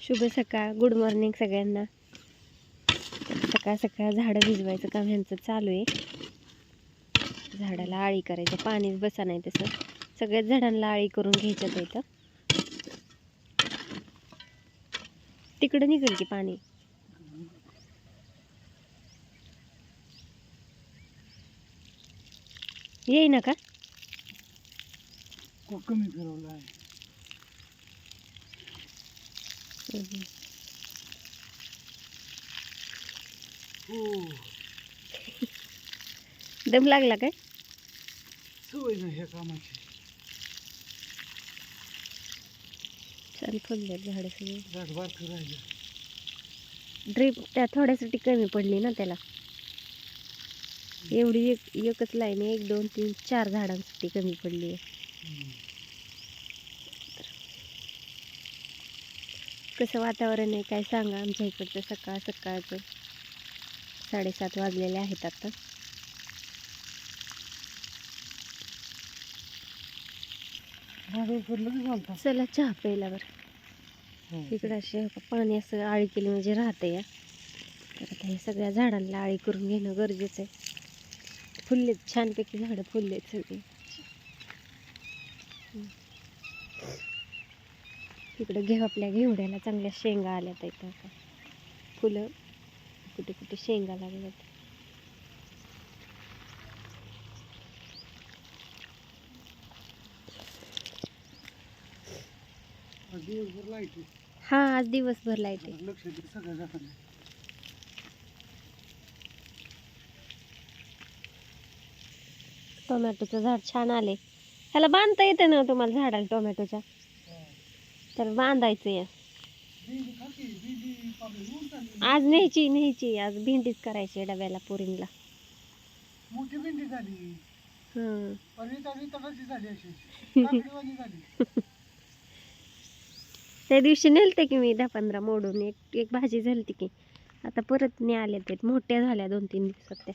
शुभ सकाळ good morning सगळ्यांना. सकाळ सकाळ झाडं भिजवायचं काम ह्यांचं चालू आहे. झाडाला आळी करायचं पाणीच बसा नाही तसं. सगळ्याच झाडांना आळी करून घ्यायच्यात इथं. तिकडं निघेल की पाणी. येई ना का कमी फिरवलं आहे हो दम लागला काय? सवय नाही ह्या कामाची. चाल फुलले झाडं सगळी. झाड बारकं राहिलं. ड्रीप त्या थोड्यासाठी कमी पडली ना त्याला. एवढी एक एकच लाईन एक दोन तीन चार झाडांसाठी कमी पडली आहे. कसं वातावरण आहे काय सांगा आमच्या इकडचं सकाळ सकाळचं? साडेसात वाजलेले आहेत आता. चला चहा प्यायला बरं. हो. इकडं असे पाणी असं आळी केली म्हणजे राहतं या. तर आता हे सगळ्या झाडांना आळी करून घेणं गरजेचं आहे. फुललेत छानपैकी झाडं फुललेत सगळी. इकडं घेऊ आपल्या घेवड्याला चांगल्या शेंगा आल्या तर इथं आता. फुलं कुठे कुठे शेंगा लागल्यात. हा आज दिवसभर लाइट आहे. टोमॅटोचं झाड छान आले ह्याला बांधता येतं ना तुम्हाला झाडाला टोमॅटोच्या? तर बांधायचं या चालली आज न्यायची न्यायची. आज भेंडीच करायची डब्याला पुरींला. मोठी भेंडी झाली. हं. त्या दिवशी नेलते की मी दहा पंधरा मोडून. एक एक भाजी झाली की. आता परत ने आल्या ते मोठ्या झाल्या दोन तीन दिवसात त्या.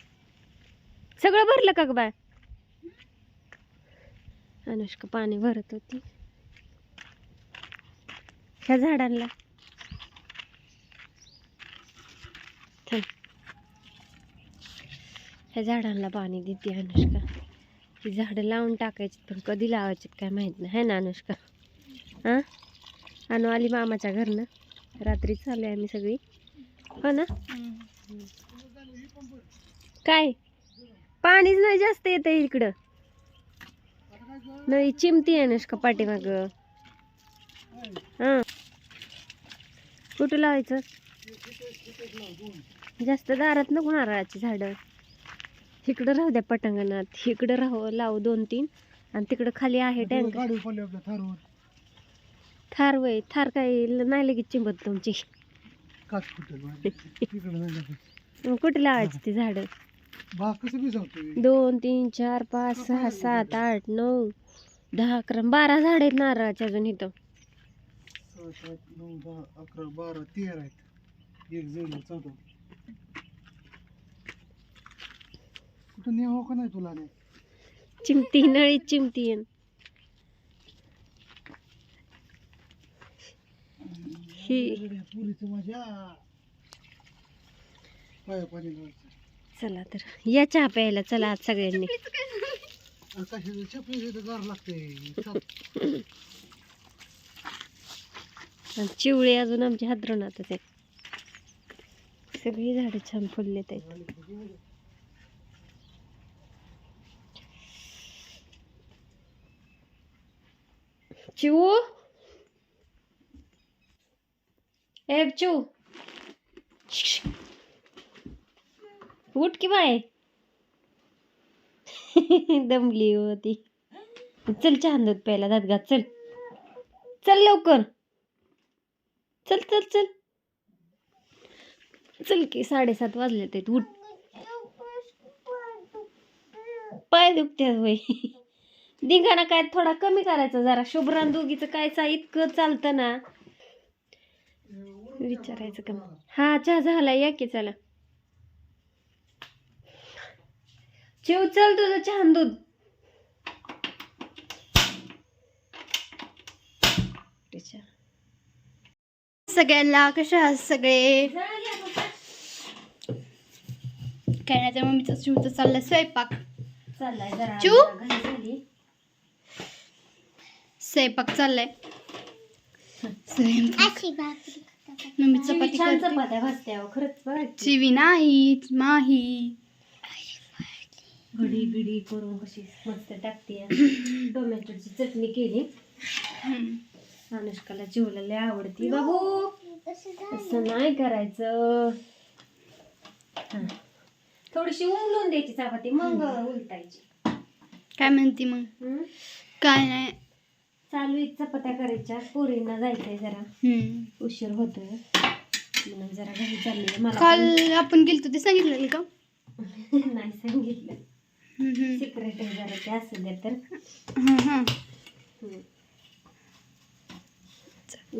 सगळं भरलं का ग बाळ? अनुष्का पाणी भरत होती. ह्या झाडांना. थांब. ह्या झाडांना पाणी देते अनुष्का. ही झाडं लावून टाकायची पण कधी लावायची काय माहीत नाही. है ना अनुष्का? हां? अनु आली मामाच्या घरनं. रात्री चालू आहे आम्ही सगळी. हो ना? काय? पाणीच नाही जास्त येत इकडं. नाही चिमती आहे अनुष्का पाठीमाग. हां. कुठं लावायचं? जास्त दारात नको नारळाची झाडं. इकडं राहू द्या पटांगणात. इकडं राहू लावू दोन तीन. आणि तिकडं खाली आहे टँक थार वय थार काय नाही लगेच चिंबत तुमची. कुठे लावायची ती झाडं? दोन तीन चार पाच सहा सात आठ नऊ दहा अकरा बारा झाड आहेत नारळाचे अजून इथं. सात आठ नऊ दहा अकरा बारा तेरा आहेत एक जण चौदा कुठं नेहो का नाही तुला नाही चिमती नळी चिमती आहे. ही पुरीचं माझ्या पाया पाणी लावायचं चला तर या चहा प्यायला चला आज सगळ्यांनी. कशाचं? गार लागते आणि चिवळे अजून आमच्या हादरणातच आहेत. सगळी झाडं छान फुललेत आहेत. चिवू? ए चिवू. उठ की बाळे. दमली होती. चल छान दूध प्यायला दात घात चल. चल लवकर. चल चल चल. चल की साडेसात वाजले ते उठ. पाय दुखते होय. धिंगाणा काय थोडा कमी करायचा जरा. शुभ्रान दोघीचं काय चा इतकं चालतं ना. विचारायचं का? हा चहा झाला या की चला. चिव चल तुझं छान दूध. त्याच्या सगळ्यांना कशा आहात सगळे? काय नाही तर मम्मीचा शिवचं चाललाय स्वयंपाक. चू? स्वयंपाक चाललाय. स्वयंपाक. मम्मी चपाती करते. चिवी नाही माही. घडी बिडी करून कशी मस्त टाकते टोमॅटोची चटणी केली. हम्म. अनुष्काला चिवला लय आवडती बाबू असं नाही करायचं. हा. थोडीशी उमलून द्यायची चपाती मग उलटायची. काय म्हणते मग? हम्म? काय नाही. चालू आहे चपात्या करायच्या. पोरींना जायचंय जरा. हम्म. उशीर होतोय. म्हणून जरा घरी चालली मला काल आपण गेलतो ते सांगितलं का? नाही सांगितलं. हम्म, हम्म. सिक्रेट आहे जरा ते असू द्या तर. हं, हं. हम्म.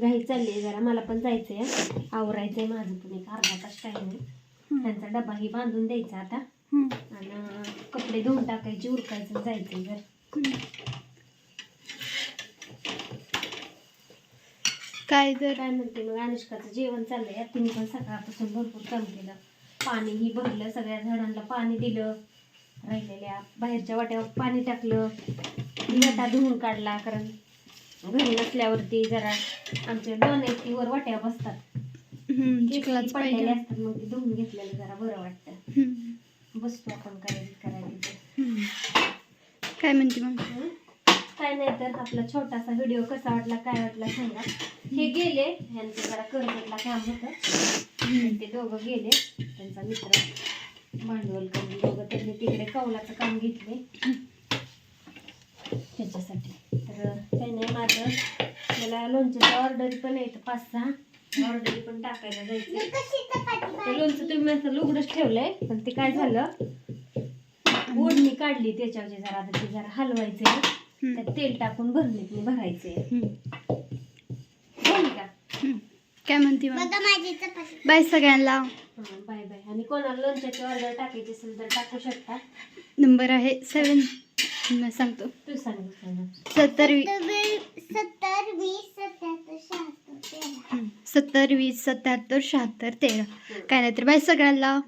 घाई चालली जरा. मला पण जायचंय हं. आवरायचंय माझं पण एक अर्धा तास टाइम आहे. त्यांचा डबाही बांधून द्यायचा आता. आणि कपडे धुवून टाकायचे उरकायचं जायचंय जर काय तर? काय म्हणते मग अनुष्काचं जेवण चाललंय. तिने पण सकाळपासून भरपूर काम केलं. पाणीही भरलं सगळ्या झाडांना पाणी दिलं. राहिलेल्या बाहेरच्या वाट्यावर पाणी टाकलं. वाटा धुवून काढला कारण घरी नसल्यावरती जरा आमच्या दोन एक वर वाट्या बसतात. चिखलाच पडलेले पाहिजे. असतात मग ते धुवून घेतलेलं जरा बरं वाटतं. बसतो आपण करायचं करायचं ते. हं. काय म्हणते मग? काय नाही तर आपला छोटासा व्हिडिओ कसा वाटला काय वाटला सांगा. हे गेले ह्यांचं जरा कर्जतला काम होतं. ते दोघं गेले त्यांचा मित्र भांडवल करून दोघं त्यांनी तिकडे कौलाचं काम घेतले. त्याच्यासाठी. काही नाही माझं. मला लोणच्याच्या ऑर्डर पण येतं पाच सहा. ऑर्डर पण टाकायला जायचं ते लोणचं तुम्ही असं लुगडंच ठेवलंय पण ते काय झालं? ओढणी काढली त्याच्यावरची जरा आता ते जरा हलवायचंय. त्यात तेल टाकून भरणीतनी भरायचंय. हं. का. काय म्हणते बाय सगळ्यांना. हां बाय बाय. आणि कोणाला लोणच्याची ऑर्डर टाकायची असेल तर टाकू शकता. नंबर आहे सेवन मी सांगतो. तू सांग सांग. सत्तर वी- हं. सत्तर वीस सत्याहत्तर शहात्तर तेरा. काय नाही तर बाय सगळ्यांना